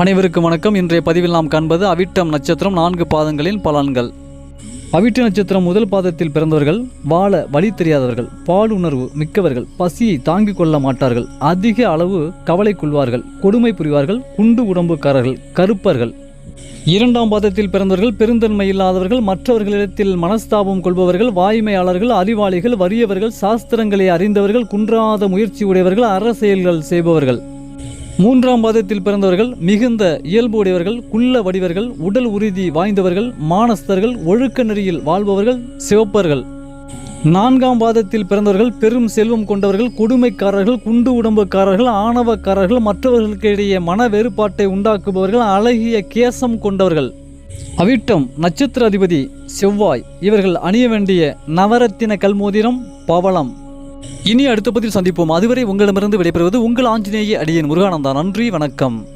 அனைவருக்கும் வணக்கம். இன்றைய பதிவில் நாம் காண்பது அவிட்டம் நட்சத்திரம் நான்கு பாதங்களின் பலன்கள். அவிட்ட நட்சத்திரம் முதல் பாதத்தில் பிறந்தவர்கள் வாழ வழி தெரியாதவர்கள் பாலுணர்வு மிக்கவர்கள் பசியை தாங்கிக் கொள்ள மாட்டார்கள் அதிக அளவு கவலை கொள்வார்கள் கொடுமை புரிவார்கள் குண்டு உடம்புக்காரர்கள் கருப்பர்கள். இரண்டாம் பாதத்தில் பிறந்தவர்கள் பெருந்தன்மை இல்லாதவர்கள் மற்றவர்களிடத்தில் மனஸ்தாபம் கொள்பவர்கள் வாய்மையாளர்கள் அறிவாளிகள் வறியவர்கள் சாஸ்திரங்களை அறிந்தவர்கள் குன்றாத முயற்சி உடையவர்கள் அரசியல்கள் செய்பவர்கள். மூன்றாம் பாதத்தில் பிறந்தவர்கள் மிகுந்த இயல்பு உடையவர்கள் குள்ள வடிவர்கள் உடல் உறுதி வாய்ந்தவர்கள் மானஸ்தர்கள் ஒழுக்க நெறியில் வாழ்பவர்கள் சிவப்பர்கள். நான்காம் பாதத்தில் பிறந்தவர்கள் பெரும் செல்வம் கொண்டவர்கள் கொடுமைக்காரர்கள் குண்டு உடம்புக்காரர்கள் ஆணவக்காரர்கள் மற்றவர்களுக்கிடையே மன வேறுபாட்டை உண்டாக்குபவர்கள் அழகிய கேசம் கொண்டவர்கள். அவிட்டம் நட்சத்திர அதிபதி செவ்வாய் இவர்கள் அணிய வேண்டிய நவரத்தின கல்மோதிரம் பவளம். இனி அடுத்த பதில் சந்திப்போம். அதுவரை உங்களிடமிருந்து விடைபெறுவது உங்கள் ஆஞ்சநேய அடியின் முருகானந்தா. நன்றி வணக்கம்.